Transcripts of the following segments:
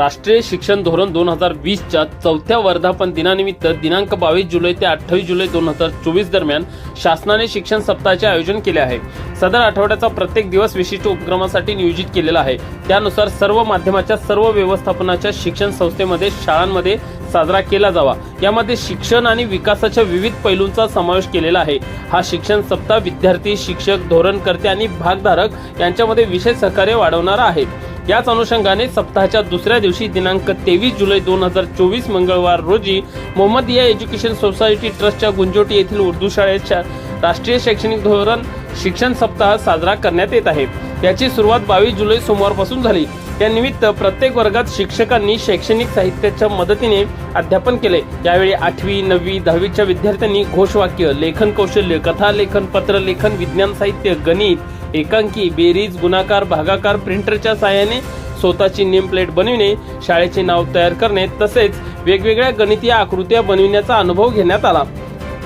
राष्ट्रीय शिक्षण धोरण दोन हजार वीसच्या चौथ्या वर्धापन दिनानिमित्त दिनांक बावीस जुलै ते अठ्ठावीस जुलै दोन हजार चोवीस दरम्यान शासनाने शिक्षण सप्ताहाचे आयोजन केले आहे. सदर आठवड्याचा प्रत्येक दिवस विशिष्ट उपक्रमासाठी नियोजित केलेला आहे. त्यानुसार सर्व माध्यमाच्या सर्व व्यवस्थापनाच्या शिक्षण संस्थेमध्ये शाळांमध्ये साजरा केला जावा. यामध्ये शिक्षण आणि विकासाच्या विविध पैलूंचा समावेश केलेला आहे. हा शिक्षण सप्ताह विद्यार्थी शिक्षक धोरणकर्ते आणि भागधारक यांच्यामध्ये विशेष सहकार्य वाढवणारा आहे. याच अनुषंगाने सप्ताहाच्या दुसऱ्या दिवशी दिनांक तेवीस जुलै दोन हजार चोवीस मंगळवार रोजी मोहम्मदिया एज्युकेशन सोसायटी ट्रस्टच्या गुंजोटी येथील उर्दू शाळेच्या राष्ट्रीय शैक्षणिक धोरण शिक्षण सप्ताह साजरा करण्यात येत आहे. याची सुरुवात बावीस जुलै सोमवारपासून झाली. त्यानिमित्त प्रत्येक वर्गात शिक्षकांनी शैक्षणिक साहित्याच्या मदतीने अध्यापन केले. यावेळी आठवी नववी दहावीच्या विद्यार्थ्यांनी घोषवाक्य लेखन कौशल्य कथा लेखन पत्र लेखन विज्ञान साहित्य गणित एकांकी बेरीज गुणाकार भागाकार प्रिंटरच्या साहाय्याने स्वतःची नेम प्लेट बनविणे शाळेचे नाव तयार करणे तसेच वेगवेगळ्या गणितीय आकृत्या बनविण्याचा अनुभव घेण्यात आला.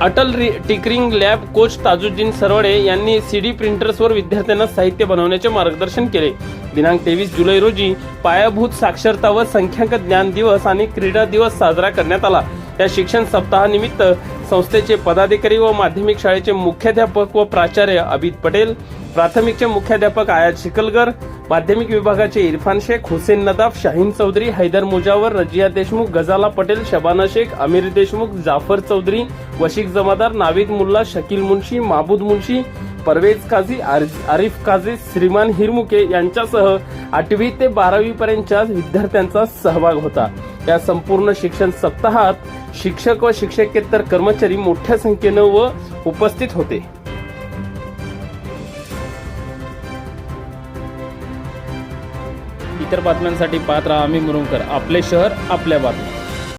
अटल रि tinkering lab coach Tajuddin Sarwade यांनी सी डी प्रिंटर्सवर विद्यार्थ्यांना साहित्य बनवण्याचे मार्गदर्शन केले. दिनांक तेवीस जुलै रोजी पायाभूत साक्षरता व संख्यांक ज्ञान दिवस आणि क्रीडा दिवस साजरा करण्यात आला. या शिक्षण सप्ताहानिमित्त संस्थेचे पदाधिकारी व माध्यमिक शाळेचे मुख्याध्यापक व प्राचार्य अभित पटेल प्राथमिकचे मुख्याध्यापक आयात शिकलगर माध्यमिक विभागाचे इरफान शेख हुसेन नदाफ शाहीन चौधरी हैदर मुजावर रजिया देशमुख गजाला पटेल शबाना शेख अमीर देशमुख जाफर चौधरी वशिक जमादार नाविद मुल्ला शकील मुन्शी माबूद मुन्शी परवेज काझी आर- आरिफ काझी श्रीमान हिरमुके यांच्यासह आठवी ते बारावी पर्यंतच्या विद्यार्थ्यांचा सहभाग होता. या संपूर्ण शिक्षण सप्ताहात शिक्षक व शिक्षकेतर कर्मचारी मोठ्या संख्येनं व उपस्थित होते. इतर बातम्यांसाठी पाहत राहा आम्ही मुरुमकर आपले शहर आपल्या बातम्या.